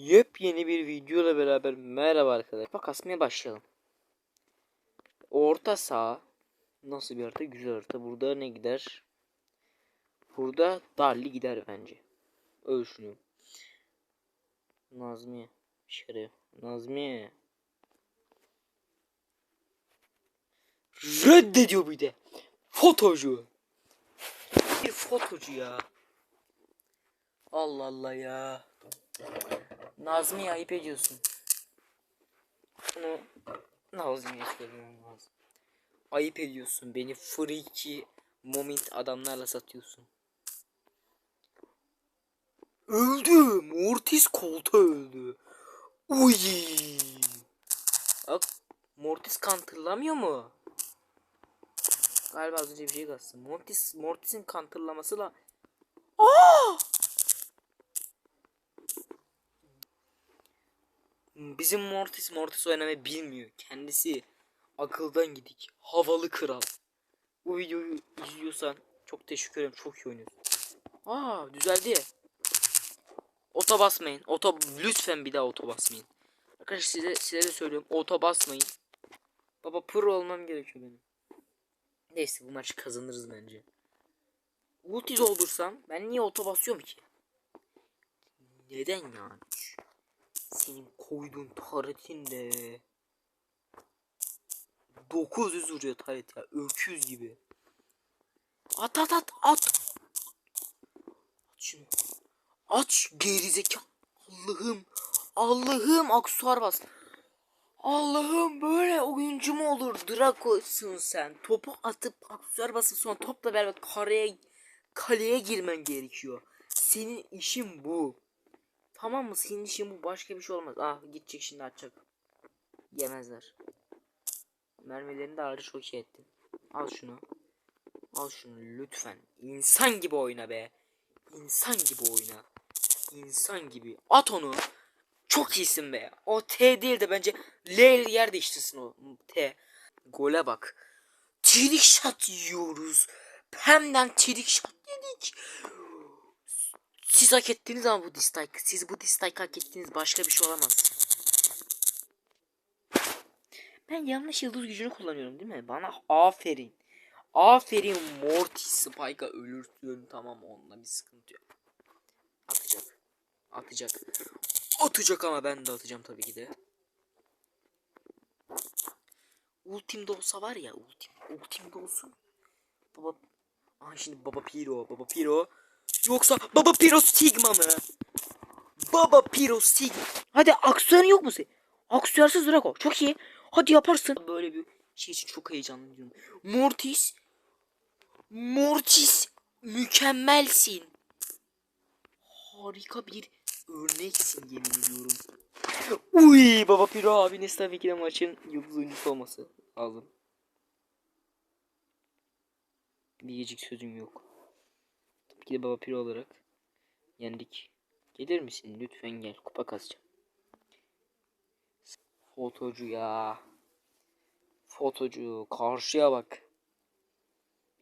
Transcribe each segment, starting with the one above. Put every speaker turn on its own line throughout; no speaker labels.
Yepyeni bir video ile beraber merhaba arkadaşlar. Bak asmaya başlayalım. Orta saha nasıl bir harita? Güzel harita. Burada ne gider? Burada Darli gider bence. Öyle düşünüyorum. Nazmiye. Şeref. Nazmiye. Reddediyor bir de. Fotocu. Bir fotocu ya. Allah Allah ya. Nazmi'ye ayıp ediyorsun. Bunu Nazmi'ye söylemem lazım. Ayıp ediyorsun. Beni freaky moment adamlarla satıyorsun. Öldü. Mortis kolta öldü. Uy. Bak Mortis kantırlamıyor mu? Galiba az önce bir şey kastım. Mortis, Mortis'in kantırlamasıyla Aa! Bizim Mortis Mortis oynamayı bilmiyor. Kendisi akıldan gidik. Havalı kral. Bu videoyu izliyorsan çok teşekkür ederim. Çok iyi oynuyorsun. Aa düzeldi. Ota basmayın. Ota lütfen bir daha ota basmayın. Arkadaşlar size, size de söylüyorum. Ota basmayın. Baba pro olmam gerekiyor benim. Neyse bu maçı kazanırız bence. Ulti doldursam ben niye oto basıyorum ki? Neden yani? Senin koyduğun taretin de 900 vuruyor taret ya. Öküz gibi. At at at at. At şunu. Aç gerizekalı. Allah'ım. Allah'ım aksuar bas. Allah'ım böyle oyuncu mu olur? Draco'sun sen. Topu atıp aksesuar basıp sonra topla beraber kareye kaleye girmen gerekiyor. Senin işin bu. Tamam mı? Senin işin bu. Başka bir şey olmaz. Ah gidecek şimdi atacak. Yemezler. Mermilerini de ayrı çok iyi ettin. Al şunu. Al şunu lütfen. İnsan gibi oyna be. İnsan gibi oyna. İnsan gibi. At onu. Çok iyisin be. O T değil de bence L ile yer değiştirsin o T. Gole bak. Trick shot yiyoruz. Hemden trick shot yedik. Siz hak ettiniz ama bu dislike. Siz bu dislike hak ettiniz. Başka bir şey olamaz. Ben yanlış yıldız gücünü kullanıyorum değil mi? Bana aferin. Aferin Morty Spike'a ölürsün. Tamam onunla bir sıkıntı yok. Atacak. Atacak. Atacak ama ben de atacağım tabii ki de. Ultimde olsa var ya ultim. Ultimde olsun. Baba. Aha şimdi Baba Piro. Baba Piro. Yoksa Baba Piro Stigma mı? Baba Piro Stigma. Hadi aksiyon yok mu senin? Aksiyorsuz Draco. Çok iyi. Hadi yaparsın. Böyle bir şey için çok heyecanlıyım. Mortis. Mortis. Mükemmelsin. Harika bir örneksin yemin ediyorum. Uy baba Piro abiniz tabii ki de maçın yıldız oyuncusu olması lazım. Diyecek sözüm yok. De baba Piro olarak yendik. Gelir misin lütfen gel kupa kazacağım. Fotocu ya. Fotocu karşıya bak.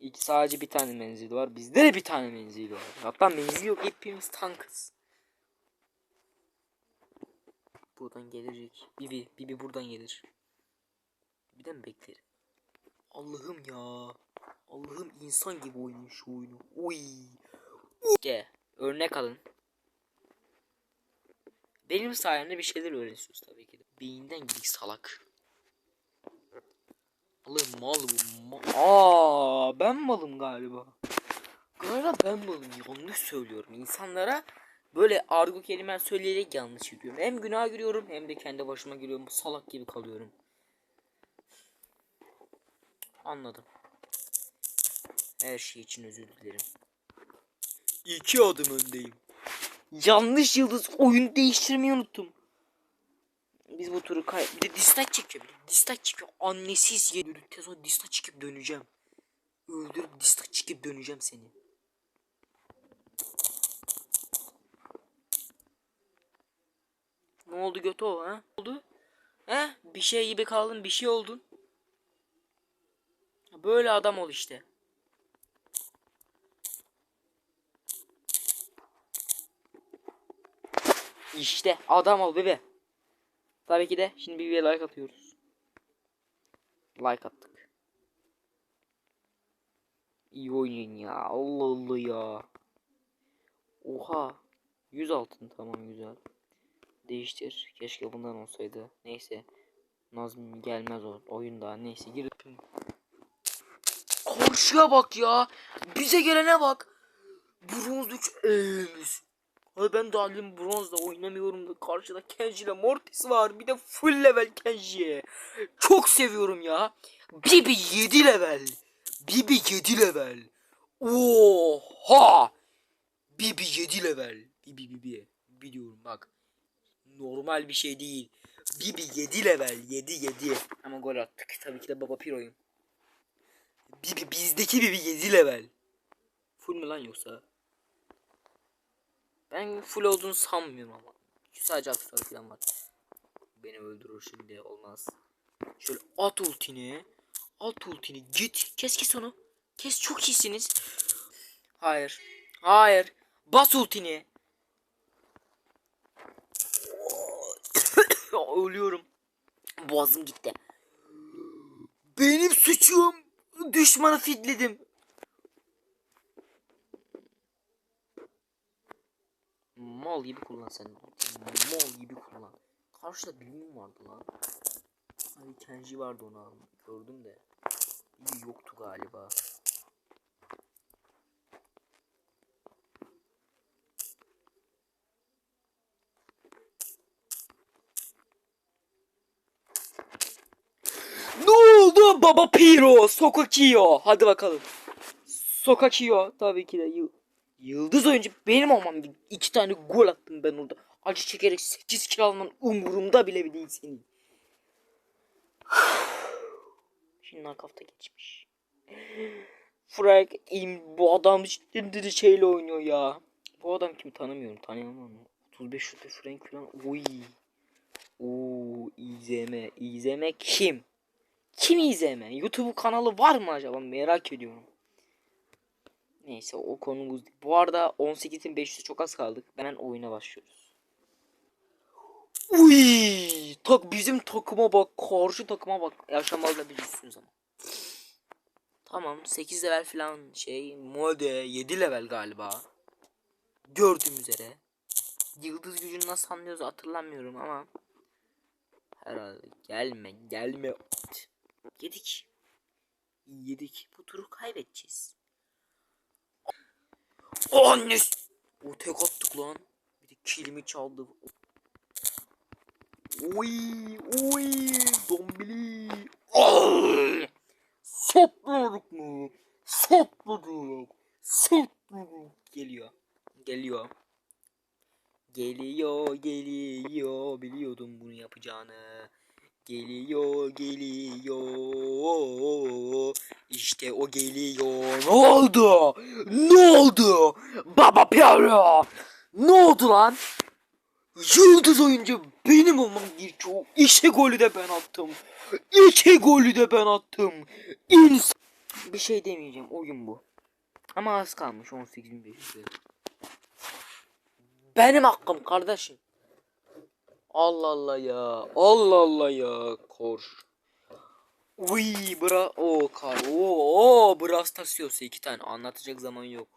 İlk sadece bir tane menzil var. Bizde de bir tane menzil var. Hatta menzil yok. Hepimiz tankız. Buradan gelecek. Bibi. Bibi buradan gelir. Bir de mi beklerim? Allah'ım ya. Allah'ım insan gibi oynuyor şu oyunu. Uy. İşte örnek alın. Benim sayemde bir şeyler öğreniyorsunuz tabii ki de. Beyinden gidik salak. Allah'ım mal bu. Ma Aa, ben malım galiba. Galiba ben malım. Yanlış söylüyorum. İnsanlara böyle argo kelimeler söyleyerek yanlış yapıyorum. Hem günah giriyorum hem de kendi başıma giriyorum. Salak gibi kalıyorum. Anladım. Her şey için özür dilerim. İki adım öndeyim. Yanlış yıldız oyun değiştirmeyi unuttum. Biz bu turu kay... Bir de dislike çekiyor. Bir de dislike çekiyor. Annesiz yedikten sonra dislike çekip döneceğim. Öldürüp dislike çekip döneceğim seni. Ne oldu götü o ha? Oldu? He? Bir şey gibi kaldın bir şey oldun. Böyle adam ol işte. İşte adam ol bebe. Tabii ki de şimdi bir like atıyoruz. Like attık. İyi oynayın ya. Allah Allah ya. Oha. 100 altın tamam güzel. Değiştir. Keşke bundan olsaydı. Neyse. Nazım gelmez o oyunda. Neyse gir. Karşıya bak ya. Bize gelene bak. Bronz 3 elimiz. Abi ben dalim bronzda oynamıyorum da karşıda Kenji ile Mortis var. Bir de full level Kenji. Çok seviyorum ya. Bibi 7 level. Bibi 7 level. Oha. Bibi 7 level. Bibi Bibi. Biliyorum bak. Normal bir şey değil. Bibi 7 level. 7 7. Ama gol attık. Tabii ki de Baba Piro'yum. Bibi bizdeki Bibi 7 level. Full mü lan yoksa? Ben full olduğunu sanmıyorum ama. Sadece aksesuar falan var. Beni öldürür şimdi olmaz. Şöyle at ultini. At ultini git. Kes kes onu. Kes çok iyisiniz. Hayır. Hayır. Bas ultini. Ölüyorum. Boğazım gitti. Benim suçum. Düşmanı fitledim. Mal gibi kullan sen. Mal gibi kullan. Karşıda bilim vardı lan. Hani Kenji vardı onu aldım. Gördüm de. İyi yoktu galiba. Ne oldu baba Piro? Sokakio. Hadi bakalım. Sokakio tabii ki de yıldız oyuncu benim olmam. iki tane gol attım ben orada. Acı çekerek 8 kilo alman umurumda bile değil senin. Şimdi nakafta geçmiş. Frank im bu adam şimdi şeyle oynuyor ya. Bu adam kim tanımıyorum tanıyamam. 35 şutu Frank falan. Uy. Oo izleme. İzleme kim? Kim izleme? YouTube kanalı var mı acaba? Merak ediyorum. Neyse o konumuz değil. Bu arada 18'in 500'e çok az kaldık. Hemen oyuna başlıyoruz. Uy! Tak bizim takıma bak, karşı takıma bak. Yaşamalı bilirsiniz ama. Tamam 8 level falan şey mode 7 level galiba. Gördüğüm üzere. Yıldız gücünü nasıl anlıyoruz hatırlamıyorum ama. Herhalde gelme gelme. Yedik. Yedik. Bu turu kaybedeceğiz. Anne. O tek attık lan. Bir de kilimi çaldı. Oy oy dombili. Ay! Sopladık mı? Sopladık. Sopladık. Geliyor. Geliyor. Geliyor geliyor biliyordum bunu yapacağını. Geliyor geliyor. İşte o geliyor. Ne oldu? Ne oldu? Baba Piero. Ne oldu lan? Yıldız oyuncu benim olmam gerekiyor. İki golü de ben attım. İki golü de ben attım. İns Bir şey demeyeceğim. Oyun bu. Ama az kalmış 18.500. Benim hakkım kardeşim. Allah Allah ya. Allah Allah ya. Kor. Uy bra o kar. O o Brawl Stars iki tane anlatacak zaman yok.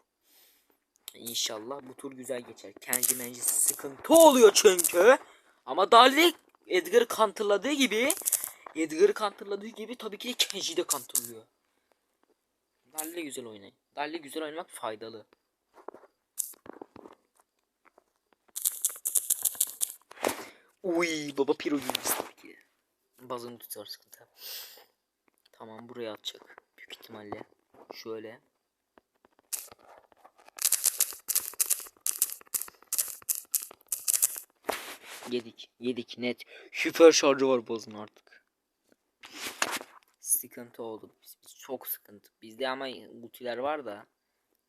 İnşallah bu tur güzel geçer. Kenji menci sıkıntı oluyor çünkü. Ama Dali Edgar'ı kantırladığı gibi Edgar'ı kantırladığı gibi tabii ki de Kenji'yi de kantırlıyor. Dali güzel oynayın. Dali güzel oynamak faydalı. Uy baba piro gibi tabii ki. Bazını tutar sıkıntı. Tamam buraya atacak. Büyük ihtimalle. Şöyle. Yedik. Yedik net. Süper şarjı var bozun artık. Sıkıntı oldu. Biz, biz çok sıkıntı. Bizde ama ultiler var da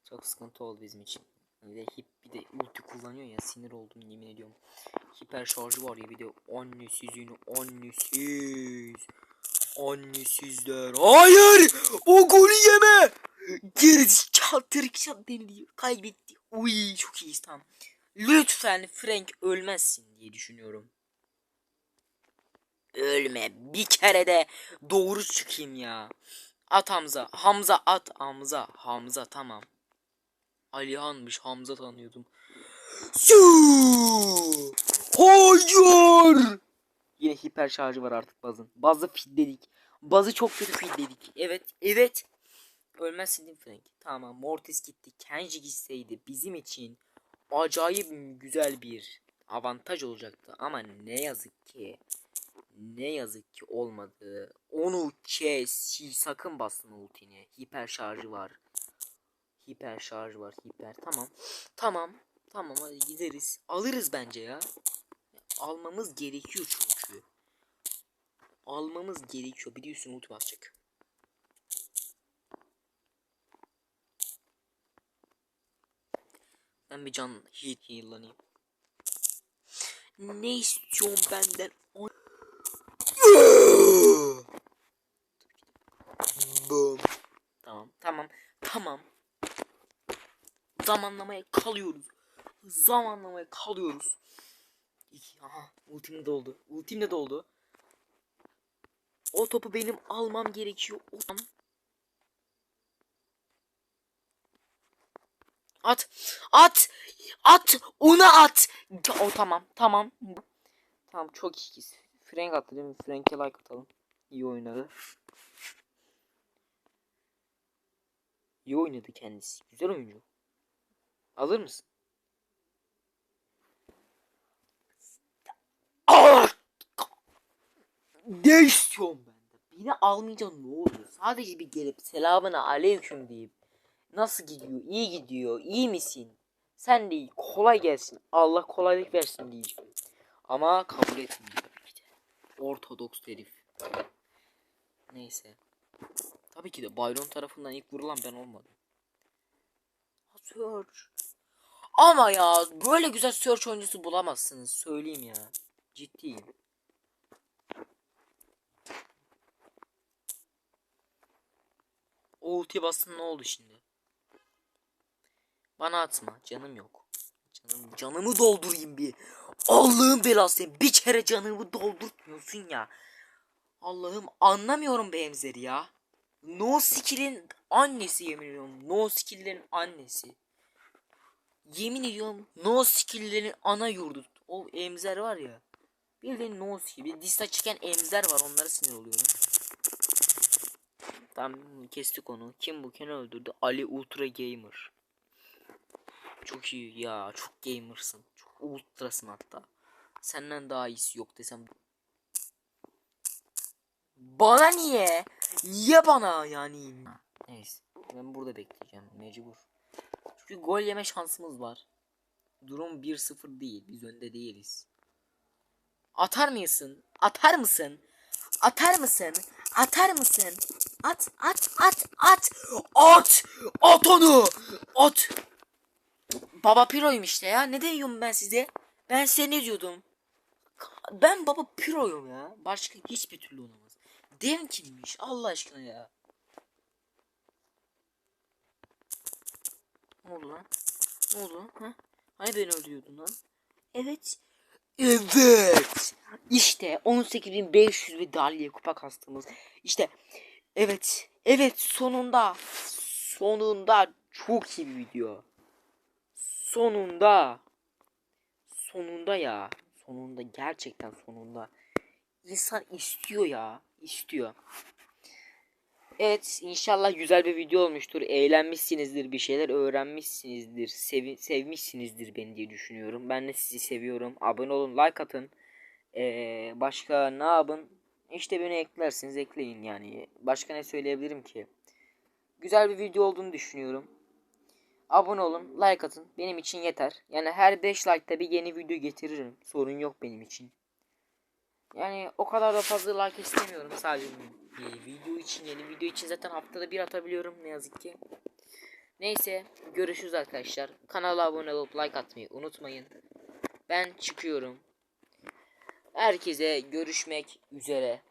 çok sıkıntı oldu bizim için. Bir de hip bir de ulti kullanıyor ya sinir oldum yemin ediyorum. Hiper şarjı var ya bir de annesizin annesiz. Annesizler. Hayır! O golü yeme! Geri çatır çat deniliyor. Kaybetti. Uy çok iyiyiz tamam. Lütfen Frank ölmezsin diye düşünüyorum. Ölme bir kere de doğru çıkayım ya. At Hamza. Hamza at Hamza. Hamza tamam. Alihan'mış Hamza tanıyordum. Su! Hayır! Yine hiper şarjı var artık bazın. Bazı fidledik. Bazı çok kötü fidledik. Evet, evet. Ölmezsin değil mi Frank? Tamam, Mortis gitti. Kenji gitseydi bizim için acayip güzel bir avantaj olacaktı. Ama ne yazık ki ne yazık ki olmadı. Onu kes. Sakın basın ultini. Hiper şarjı var. Hiper şarj var. Hiper. Tamam. Tamam. Tamam hadi gideriz. Alırız bence ya. Almamız gerekiyor. Almamız gerekiyor. Biliyorsun ulti basacak. Ben bir can heal heal'lanayım. Ne istiyorsun benden? O- Bum. Tamam, tamam, tamam. Zamanlamaya kalıyoruz. Zamanlamaya kalıyoruz. Aha, ultim de doldu. Ultim de doldu. O topu benim almam gerekiyor. At. At. At. Ona at. O tamam. Tamam. Tamam çok iyiyiz. Frank attı değil mi? Frank'e like atalım. İyi oynadı. İyi oynadı kendisi. Güzel oyuncu. Alır mısın? Ah! Ne istiyorum ben de? Beni almayacaksın ne oluyor? Sadece bir gelip selamına aleyküm deyip nasıl gidiyor? İyi gidiyor. İyi misin? Sen de. Kolay gelsin. Allah kolaylık versin diyeceğim. Ama kabul etmiyor tabii. Ortodoks herif. Neyse. Tabii ki de Byron tarafından ilk vurulan ben olmadım. Search. Ama ya böyle güzel search oyuncusu bulamazsınız söyleyeyim ya. Ciddiyim. O ulti bastın ne oldu şimdi? Bana atma canım yok. Canım, canımı doldurayım bir. Allah'ın belası bir kere canımı doldurtmuyorsun ya. Allah'ım anlamıyorum benzeri ya. No skill'in annesi yemin ediyorum. No skill'lerin annesi. Yemin ediyorum no skill'lerin ana yurdu. O emzer var ya. Bildiğin no skill. Bir dista çıkan emzer var onlara sinir oluyorum. Tamam kestik onu. Kim bu? Kim öldürdü? Ali Ultra Gamer. Çok iyi ya. Çok gamersın. Çok ultrasın hatta. Senden daha iyisi yok desem. Bana niye? Niye bana yani? Neyse. Ben burada bekleyeceğim. Mecbur. Çünkü gol yeme şansımız var. Durum 1-0 değil. Biz önde değiliz. Atar mısın? Atar mısın? Atar mısın? Atar mısın? At, at, at, at. At! At onu! At! Baba Piro'yum işte ya. Ne diyorum ben size? Ben size ne diyordum? Ben Baba Piro'yum ya. Başka hiçbir türlü olamaz. Dev kimmiş? Allah aşkına ya. Ne oldu lan? Ne oldu? Ha? Hani beni öldürüyordun lan? Evet. Evet. İşte 18.500 bir dalya kupa kastığımız. İşte evet. Evet sonunda. Sonunda çok iyi bir video. Sonunda. Sonunda ya. Sonunda gerçekten sonunda. İnsan istiyor ya. istiyor. Evet inşallah güzel bir video olmuştur. Eğlenmişsinizdir bir şeyler öğrenmişsinizdir. Sevi sevmişsinizdir beni diye düşünüyorum. Ben de sizi seviyorum. Abone olun like atın. Ee, başka ne yapın? İşte beni eklersiniz ekleyin yani. Başka ne söyleyebilirim ki? Güzel bir video olduğunu düşünüyorum. Abone olun like atın. Benim için yeter. Yani her 5 like'ta bir yeni video getiririm. Sorun yok benim için. Yani o kadar da fazla like istemiyorum sadece bir video için yeni video için zaten haftada bir atabiliyorum ne yazık ki. Neyse görüşürüz arkadaşlar. Kanala abone olup like atmayı unutmayın. Ben çıkıyorum. Herkese görüşmek üzere.